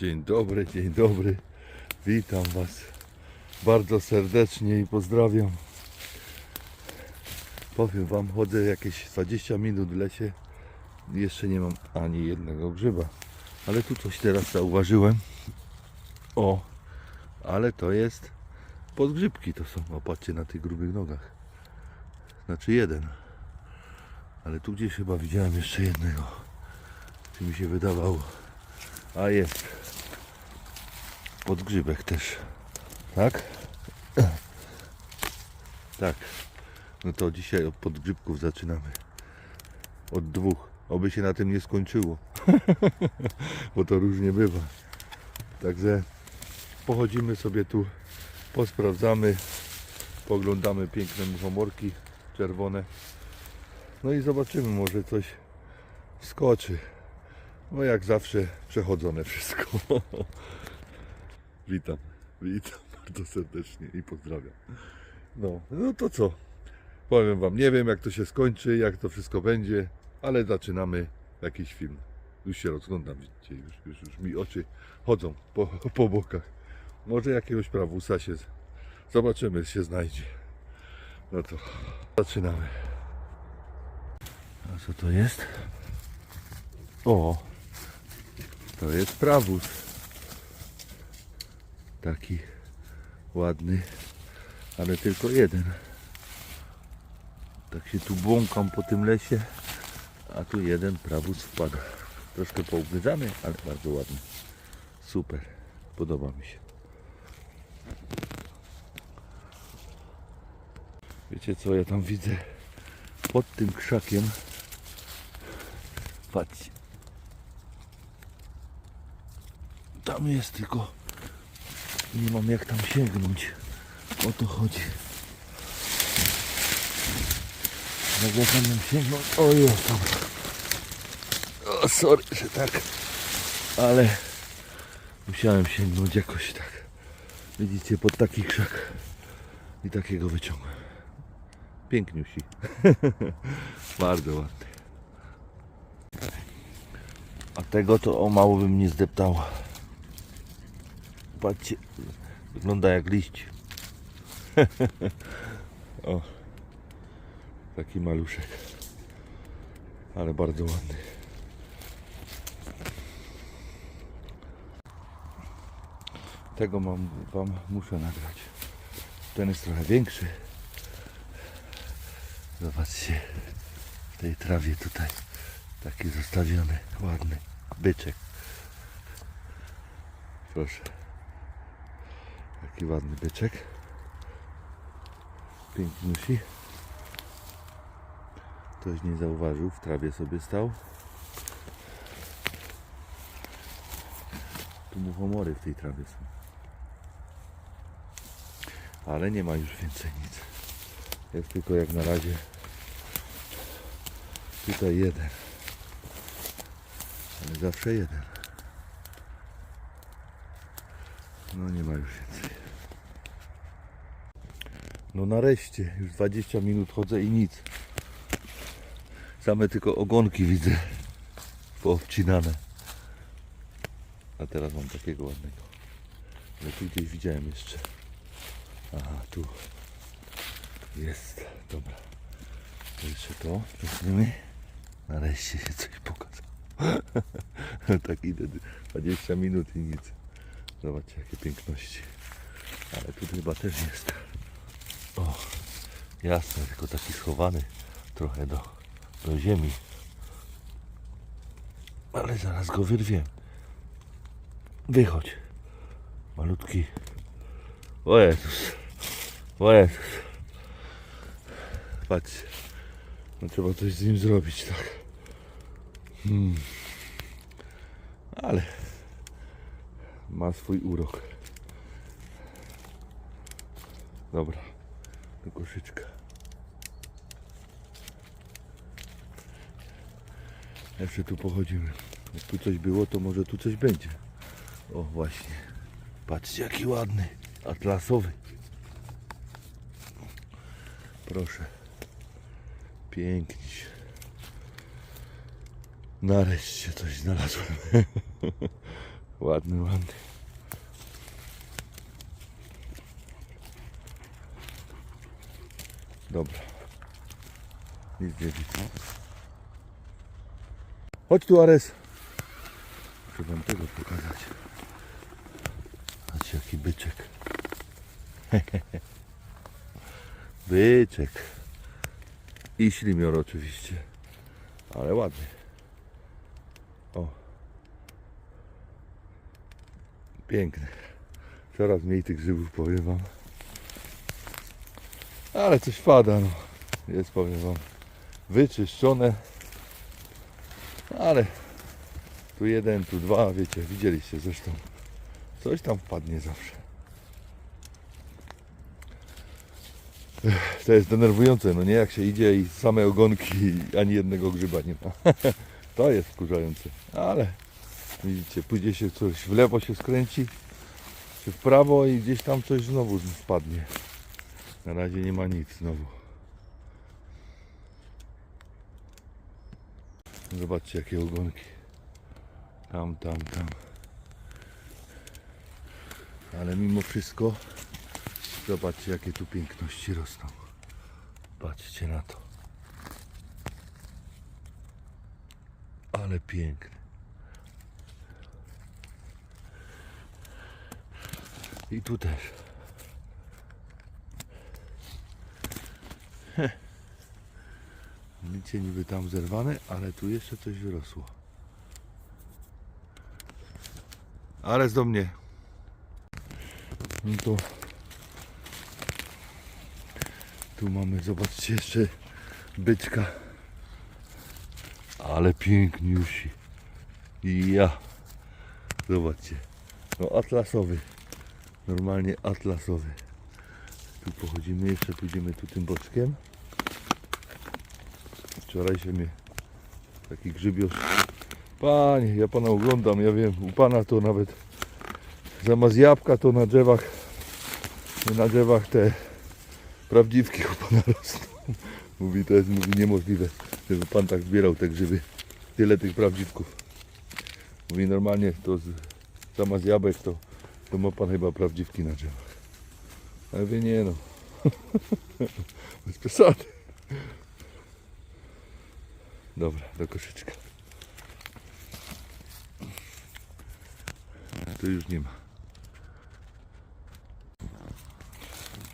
Dzień dobry, dzień dobry. Witam Was bardzo serdecznie i pozdrawiam. Powiem Wam, chodzę jakieś 20 minut w lesie. Jeszcze nie mam ani jednego grzyba. Ale tu coś teraz zauważyłem. O, ale to jest podgrzybki to są. O, patrzcie na tych grubych nogach. Znaczy jeden. Ale tu gdzieś chyba widziałem jeszcze jednego. Czy mi się wydawało. A jest. Podgrzybek też. Tak? Tak. No to dzisiaj od podgrzybków zaczynamy. Od dwóch. Oby się na tym nie skończyło. Bo to różnie bywa. Także pochodzimy sobie tu, posprawdzamy, poglądamy piękne muchomorki czerwone. No i zobaczymy, może coś skoczy. No jak zawsze przechodzone wszystko. witam, witam bardzo serdecznie i pozdrawiam. No, no to co? Powiem wam, nie wiem jak to się skończy, jak to wszystko będzie, ale zaczynamy jakiś film. Już się rozglądam, widzicie, już, już, już mi oczy chodzą po, po bokach. Może jakiegoś prawusa się, zobaczymy, się znajdzie. No to zaczynamy. A co to jest? O, to jest prawóz. Taki ładny, ale tylko jeden. Tak się tu błąkam po tym lesie, a tu jeden prawóz wpada. Troszkę pougryzany, ale bardzo ładny. Super, podoba mi się. Wiecie co ja tam widzę? Pod tym krzakiem Patrzcie. Tam jest tylko. Nie mam jak tam sięgnąć. O to chodzi. Ja tam sięgnąć. O jest tam. O sorry, że tak. Ale musiałem sięgnąć jakoś tak. Widzicie, pod taki krzak. I takiego wyciągłem. Piękniusi. Bardzo ładny. A tego to o mało bym nie zdeptała. Patrzcie, wygląda jak liść. o, taki maluszek. Ale bardzo ładny. Tego mam, wam muszę nagrać. Ten jest trochę większy. Zobaczcie, w tej trawie tutaj taki zostawiony, ładny byczek. Proszę. Taki ładny byczek. Piękniusi. Ktoś nie zauważył, w trawie sobie stał. Tu muchomory w tej trawie są. Ale nie ma już więcej nic. Jest tylko jak na razie tutaj jeden. Ale zawsze jeden. No nie ma już więcej. No nareszcie, już 20 minut chodzę i nic. Same tylko ogonki widzę poobcinane. A teraz mam takiego ładnego. Ale tu gdzieś widziałem jeszcze. Aha, tu. Jest, dobra. To jeszcze to, weźmiemy. Nareszcie się coś pokazało. tak idę 20 minut i nic. Zobaczcie jakie piękności. Ale tu chyba też jest. O, jasne, tylko taki schowany trochę do, do ziemi. Ale zaraz go wyrwie. Wychodź. Malutki. O Jezus. O Jezus. Patrzcie. No trzeba coś z nim zrobić, tak. Hmm. Ale ma swój urok. Dobra, do koszyczka. Jeszcze tu pochodzimy. Jak tu coś było, to może tu coś będzie. O, właśnie. Patrzcie, jaki ładny. Atlasowy. Proszę. Pięknie. Nareszcie coś znalazłem. Ładny, ładny. Dobra. Nic nie widzę. Chodź tu, Ares. Muszę wam tego pokazać. Patrzcie, jaki byczek. byczek. I ślimior oczywiście. Ale ładny. O. Piękny. Coraz mniej tych grzybów powiem wam. Ale coś pada, no. Jest powiem wam. Wyczyszczone. Ale tu jeden, tu dwa, wiecie, widzieliście zresztą. Coś tam wpadnie zawsze. To jest denerwujące, no nie jak się idzie i same ogonki ani jednego grzyba nie ma. To jest wkurzające. Ale widzicie, pójdzie się coś w lewo się skręci, czy w prawo i gdzieś tam coś znowu spadnie. Na razie nie ma nic znowu. Zobaczcie jakie ogonki. Tam, tam, tam. Ale mimo wszystko zobaczcie jakie tu piękności rosną. Patrzcie na to. Ale piękne. I tu też. Widzicie niby tam zerwane, ale tu jeszcze coś wyrosło. Ale do mnie. No to tu mamy, zobaczcie jeszcze byczka. Ale piękniusi. I ja. Zobaczcie. No atlasowy. Normalnie atlasowy. Tu pochodzimy, jeszcze pójdziemy tu tym boczkiem. Wczoraj się mnie taki grzybiarz. Panie, ja pana oglądam, ja wiem, u pana to nawet zamiast jabłka to na drzewach na drzewach te prawdziwki u pana rosną. Mówi, to jest mówi, niemożliwe, żeby pan tak zbierał te grzyby. Tyle tych prawdziwków. Mówi, normalnie to z, zamiast jabłek to, to ma pan chyba prawdziwki na drzewach. A ja nie no. Bez przesady. Dobra, do koszyczka. Tu już nie ma.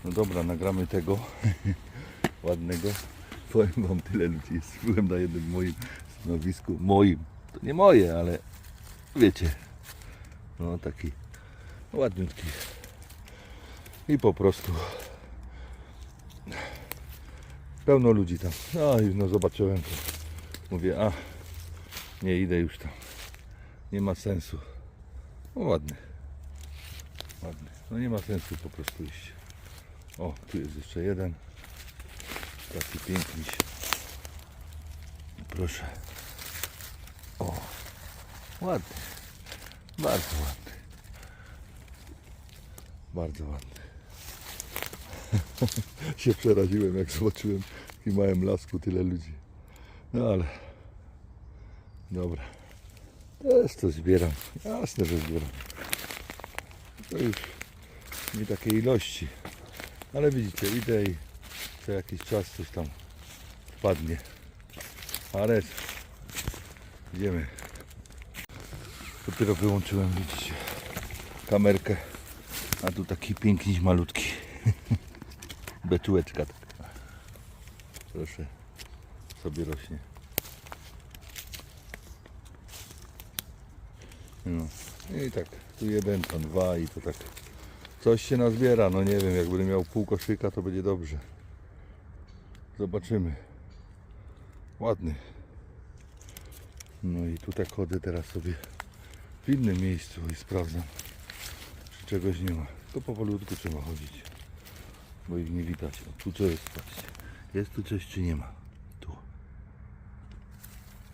No dobra, nagramy tego ładnego. Powiem wam tyle ludzi jest. Byłem na jednym moim stanowisku. Moim. To nie moje, ale wiecie. No taki ładniutki. I po prostu pełno ludzi tam. No i no zobaczyłem to. Mówię, a nie idę już tam. Nie ma sensu. No ładny. Ładny. No nie ma sensu po prostu iść. O, tu jest jeszcze jeden. Taki piękny. Proszę. O, ładny. Bardzo ładny. Bardzo ładny. się przeraziłem, jak zobaczyłem w małym lasku tyle ludzi. No ale dobra. Też to zbieram. Jasne, że zbieram. To już nie takiej ilości. Ale widzicie, idę i co jakiś czas coś tam wpadnie. Ares. Idziemy. Dopiero wyłączyłem, widzicie, kamerkę. A tu taki piękniś malutki. Beczułeczka taka. Proszę sobie rośnie. No. I tak, tu jeden, tam dwa i to tak coś się nazbiera. No nie wiem, jak będę miał pół koszyka, to będzie dobrze. Zobaczymy. Ładny. No i tu tak chodzę teraz sobie w innym miejscu i sprawdzam, czy czegoś nie ma. To powolutku trzeba chodzić, bo ich nie widać. O, tu co jest, patrzcie. Jest tu coś, czy nie ma?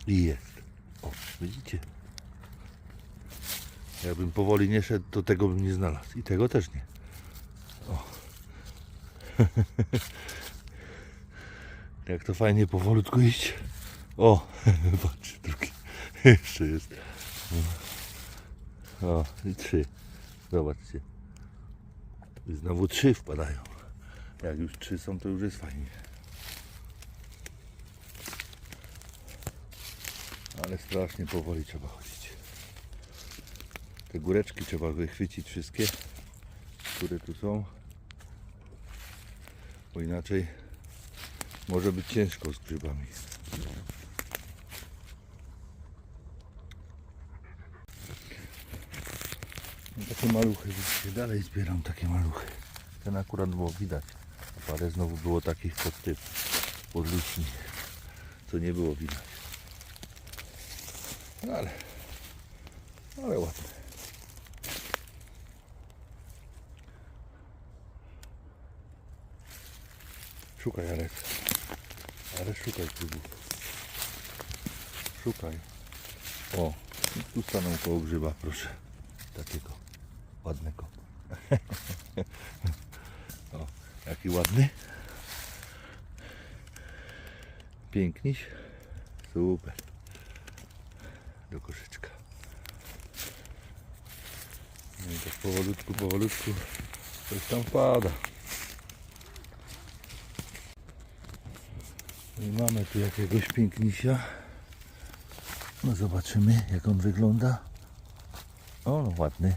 I jest. O, widzicie? Jakbym powoli nie szedł, to tego bym nie znalazł. I tego też nie. O. Jak to fajnie powolutku iść. O, patrz, drugi. Jeszcze jest. O, i trzy. Zobaczcie. I znowu trzy wpadają. Jak już trzy są, to już jest fajnie. Ale strasznie powoli trzeba chodzić. Te góreczki trzeba wychwycić wszystkie, które tu są. Bo inaczej może być ciężko z grzybami. No takie maluchy, widzicie, dalej zbieram takie maluchy. Ten akurat było widać. A parę znowu było takich pod typ, pod co nie było widać. No ale, ale ładne. Szukaj Jarek. Ale szukaj grzybu. Szukaj. O, tu stanął koło grzyba, proszę. Takiego ładnego. o, jaki ładny. Piękniś. Super. Do koszyczka. No i tak powolutku, powolutku coś tam pada. I mamy tu jakiegoś pięknisia. No zobaczymy jak on wygląda. O, no ładny.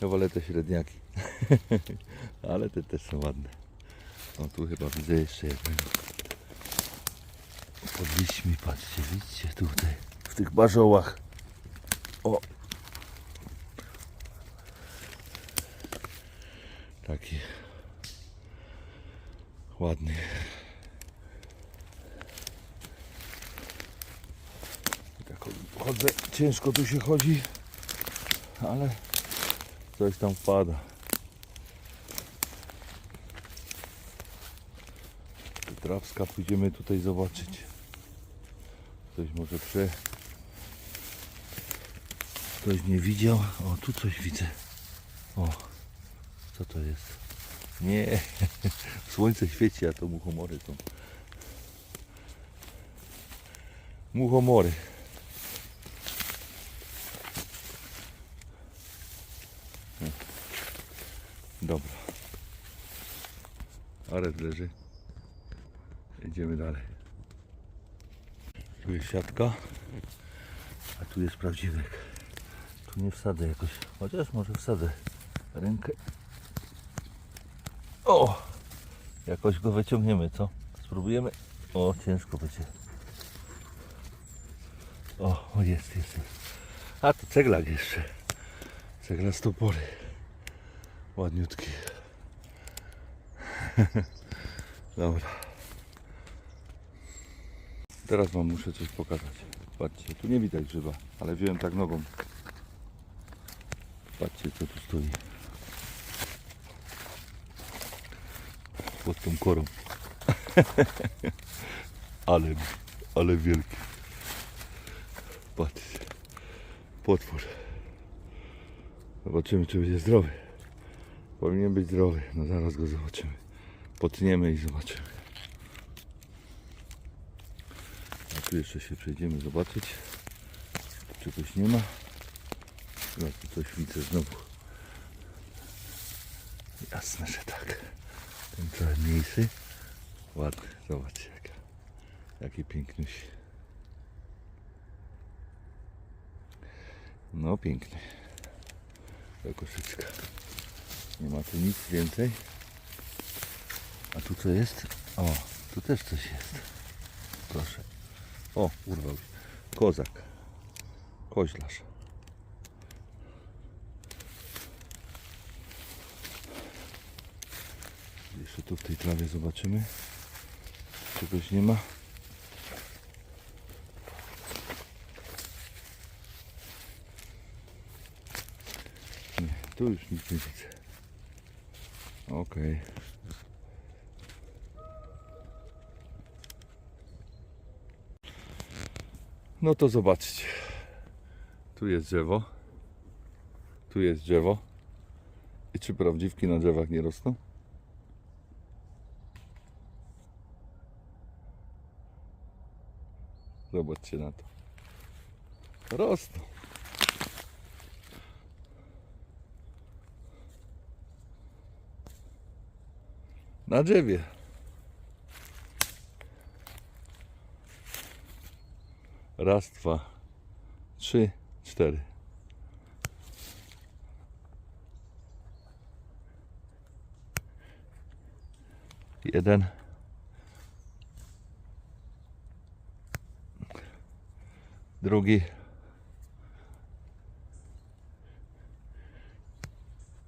Ja wolę te średniaki. Ale te też są ładne. No tu chyba widzę jeszcze jednego. Pod liśćmi, patrzcie, widzicie tutaj. W tych barzołach. O! Taki ładny. Tak chodzę, ciężko tu się chodzi, ale coś tam wpada. Trawska pójdziemy tutaj zobaczyć. Ktoś może prze... Ktoś nie widział. O, tu coś widzę. O, co to jest? Nie, słońce świeci, a to muchomory są. Muchomory. No. Dobra. Aret leży. Idziemy dalej. Tu jest siatka, a tu jest prawdziwek. Tu nie wsadzę jakoś, chociaż może wsadzę rękę. O! Jakoś go wyciągniemy, co? Spróbujemy. O, ciężko będzie. O, jest, jest, jest. A to ceglak jeszcze. Cegla z topory. Ładniutki. Dobra. Teraz wam muszę coś pokazać. Patrzcie, tu nie widać grzyba, ale wziąłem tak nogą. Patrzcie co tu stoi. Pod tą korą. ale, ale wielki. Patrzcie. Potwór. Zobaczymy czy będzie zdrowy. Powinien być zdrowy. No zaraz go zobaczymy. Potniemy i zobaczymy. A tu jeszcze się przejdziemy zobaczyć. Tu czegoś nie ma. No tu coś widzę znowu. Jasne, że tak. Ten trochę mniejszy. Ładny. Zobaczcie jaka. Jaki pięknyś. No piękny. Do koszyczka. Nie ma tu nic więcej. A tu co jest? O, tu też coś jest. Proszę. O, urwał się. Kozak. Koźlarz. Jeszcze tu w tej trawie zobaczymy. Czegoś nie ma. Nie, tu już nic nie widzę. Okej. No to zobaczcie. Tu jest drzewo. Tu jest drzewo. I czy prawdziwki na drzewach nie rosną? Zobacz. Zobaczcie na to. Rosną. Na drzewie. Raz, dwa, trzy, cztery. Jeden. Drugi.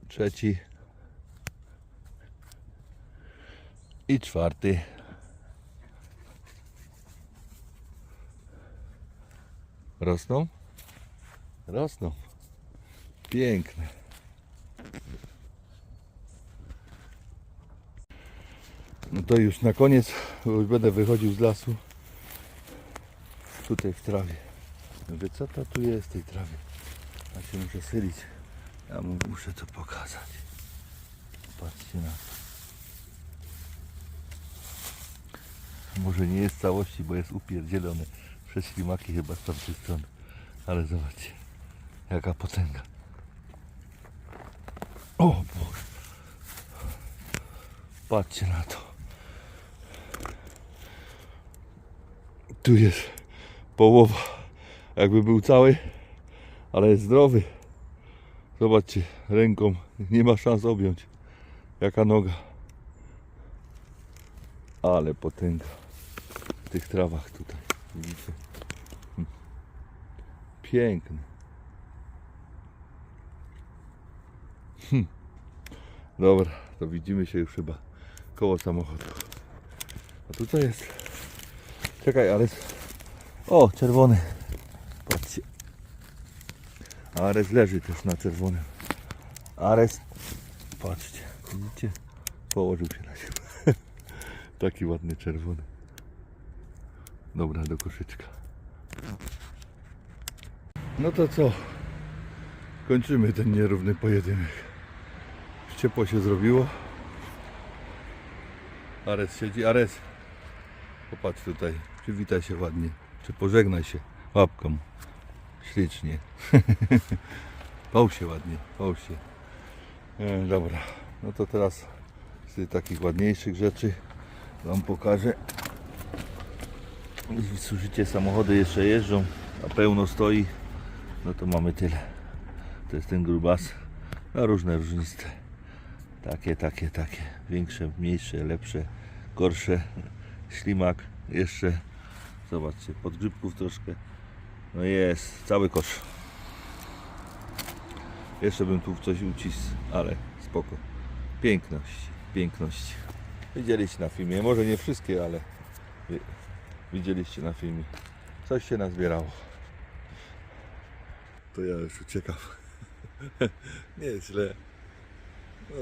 Trzeci. I czwarty. Rosną? Rosną. Piękne. No to już na koniec, już będę wychodził z lasu. Tutaj w trawie. Mówię, co to tu jest w tej trawie? Ja się muszę sylić. Ja mu muszę to pokazać. Patrzcie na to. Może nie jest całości, bo jest upierdzielone przez ślimaki chyba z tamtej strony. Ale zobaczcie, jaka potęga. O Boże. Patrzcie na to. Tu jest połowa. Jakby był cały, ale jest zdrowy. Zobaczcie, ręką nie ma szans objąć. Jaka noga. Ale potęga w tych trawach tutaj. Widzicie? Piękny. Hm. Dobra, to widzimy się już chyba koło samochodu. A tu co jest? Czekaj, ale... O, czerwony. Patrzcie. Ares leży też na czerwonym. Ares, patrzcie, widzicie? Położył się na siebie. Taki ładny czerwony. Dobra, do koszyczka. No to co? Kończymy ten nierówny pojedynek. Ciepło się zrobiło. Ares siedzi. Ares, popatrz tutaj. Przywitaj się ładnie. Czy pożegnaj się łapką. Ślicznie. Połóż się ładnie. Połóż się. E, dobra. No to teraz z tych takich ładniejszych rzeczy Wam pokażę. Słyszycie, samochody jeszcze jeżdżą, a pełno stoi, no to mamy tyle. To jest ten grubas. No różne, różniste. Takie, takie, takie. Większe, mniejsze, lepsze, gorsze. Ślimak jeszcze. Zobaczcie, podgrzybków troszkę. No jest, cały kosz. Jeszcze bym tu w coś ucisł, ale spoko. Piękność, piękność. Widzieliście na filmie, może nie wszystkie, ale wi- widzieliście na filmie. Coś się nazbierało. To ja już uciekam. nie jest źle. No,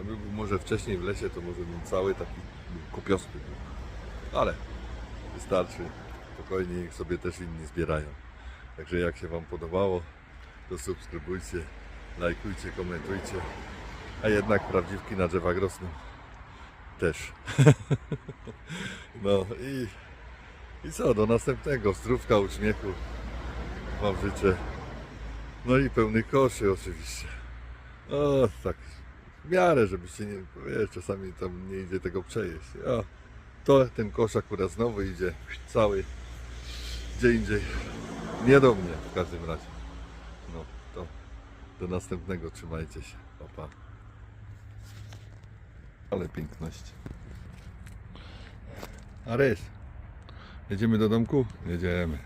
aby był może wcześniej w lesie, to może bym cały taki kopiosty był. Ale wystarczy. Spokojnie, niech sobie też inni zbierają. Także jak się Wam podobało, to subskrybujcie, lajkujcie, komentujcie. A jednak prawdziwki na drzewach rosną. Też. no i, i co, do następnego. Zdrówka, uśmiechu. Wam życzę. No i pełny koszy oczywiście. O, tak w miarę, żebyście nie, wiesz, czasami tam nie idzie tego przejeść. O, to ten kosz akurat znowu idzie cały gdzie indziej. Nie do mnie w każdym razie. No to do następnego trzymajcie się. Pa, pa. Ale piękność. Ares, jedziemy do domku? Jedziemy.